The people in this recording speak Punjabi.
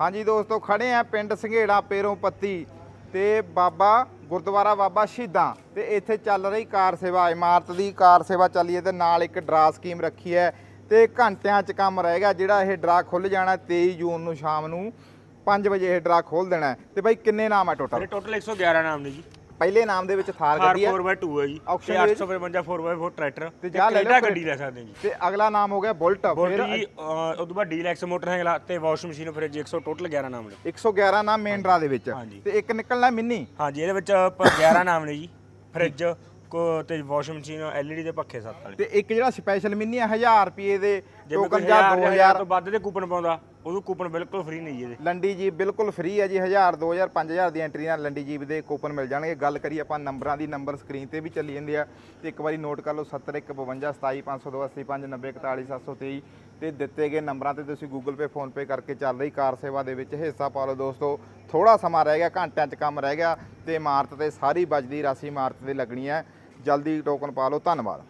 ਹਾਂਜੀ ਦੋਸਤੋ, ਖੜੇ ਆ ਪਿੰਡ ਸੰਘੇੜਾ, ਪੇਰੋਂ ਪੱਤੀ ਤੇ ਬਾਬਾ ਗੁਰਦੁਆਰਾ ਬਾਬਾ ਸ਼ਹੀਦਾਂ ਤੇ ਇੱਥੇ ਚੱਲ ਰਹੀ ਕਾਰ ਸੇਵਾ, ਇਮਾਰਤ ਦੀ ਕਾਰ ਸੇਵਾ ਚੱਲੀ ਹੈ ਤੇ ਨਾਲ ਇੱਕ ਡਰਾ ਸਕੀਮ ਰੱਖੀ ਹੈ ਤੇ ਘੰਟਿਆਂ 'ਚ ਕੰਮ ਰਹੇਗਾ ਜਿਹੜਾ ਇਹ ਡਰਾ ਖੁੱਲ ਜਾਣਾ 23 ਜੂਨ ਨੂੰ ਸ਼ਾਮ ਨੂੰ 5 ਵਜੇ ਇਹ ਡਰਾ ਖੋਲ ਦੇਣਾ ਹੈ। ਤੇ ਬਾਈ, ਕਿੰਨੇ ਨਾਮ ਹੈ ਟੋਟਲ ਮੇਰੇ ਟੋਟਲ 111 ਨਾਮ ਨੇ ਜੀ ਪਹਿਲੇ ਨਾਮ ਦੇ ਵਿੱਚ ਥਾਰ ਗੱਡੀ ਹੈ 4x2 ਹੈ ਜੀ। ਤੇ ਦੇ ਵਿੱਚ? 855 4x4 ਟਰੈਕਟਰ ਤੇ ਜਾ ਲੈ ਲਓ ਫਿਰ। ਗੱਡੀ ਲੈ ਸਕਦੇ ਜੀ। ਤੇ ਅਗਲਾ ਨਾਮ ਹੋ ਗਿਆ ਬੁਲਟ। ਫਿਰ ਉਦੋਂ ਬਾਅਦ ਡੀਲੈਕਸ ਮੋਟਰਸਾਈਕਲ ਤੇ ਵਾਸ਼ਿੰਗ ਮਸ਼ੀਨ ਫ੍ਰਿਜ 100 ਟੋਟਲ 11 ਨਾਮ ਨੇ। 111 ਨਾਮ ਮੇਨ ਡਰਾ ਦੇ ਵਿੱਚ। ਤੇ ਇੱਕ ਨਿਕਲਣਾ ਮਿੰਨੀ। ਹਾਂਜੀ ਇਹਦੇ ਵਿੱਚ ਪ- 11 ਨਾਮ ਨੇ ਜੀ। ਫ੍ਰਿਜ ਕੋ ਤੇ ਵਾਸ਼ਿੰਗ ਮਸ਼ੀਨ ਐਲਈਡੀ ਦੇ ਪੱਖੇ ਸੱਤ ਵਾਲੇ। ਤੇ ਇੱਕ ਜਿਹੜਾ ਸਪੈਸ਼ਲ ਮਿੰਨੀ ਹੈ 1000 ਰੁਪਏ ਦੇ ਟੋਕਨ ਜਾਂ 1000 2000 ਤੋਂ ਵੱਧ ਦੇ ਕੂਪਨ ਪਾਉਂਦਾ। ਉਹਨੂੰ ਕੂਪਨ ਬਿਲਕੁਲ ਫ੍ਰੀ ਨਹੀਂ ਜੀ ਇਹਦੇ। ਲੰਡੀ ਜੀਪ ਬਿਲਕੁਲ ਫ੍ਰੀ ਹੈ ਜੀ 1000 2000 5000 ਦੀ ਐਂਟਰੀ ਨਾਲ ਲੰਡੀ ਜੀਪ ਦੇ ਕੂਪਨ ਮਿਲ ਜਾਣਗੇ। ਗੱਲ ਕਰੀ ਆਪਾਂ ਨੰਬਰਾਂ ਦੀ, ਨੰਬਰ ਸਕਰੀਨ ਤੇ ਵੀ ਚੱਲੀ ਜਾਂਦੇ ਆ। ਤੇ ਇੱਕ ਵਾਰੀ ਨੋਟ ਕਰ ਲਓ 7152 ਤੇ ਦਿੱਤੇ ਗਏ ਨੰਬਰਾਂ ਤੇ ਤੁਸੀਂ ਗੂਗਲ ਪੇ ਫੋਨ ਪੇ ਕਰਕੇ ਚੱਲ ਰਹੀ ਕਾਰ ਸੇਵਾ ਦੇ ਵਿੱਚ। ਹਿੱਸਾ ਪਾ ਲਓ ਦੋਸਤੋ ਥੋੜਾ ਸਮਾਂ ਰਹਿ ਗਿਆ, ਘੰਟਿਆਂ 'ਚ ਕੰਮ ਰਹਿ ਗਿਆ ਤੇ ਇਮਾਰਤ ਤੇ ਸਾਰੀ ਬਜਦੀ ਰਾਸੀ ਇਮਾਰਤ ਤੇ ਲੱਗਣੀ ਹੈ। ਜਲਦੀ ਟੋਕਨ ਪਾ ਲਓ, ਧੰਨਵਾਦ।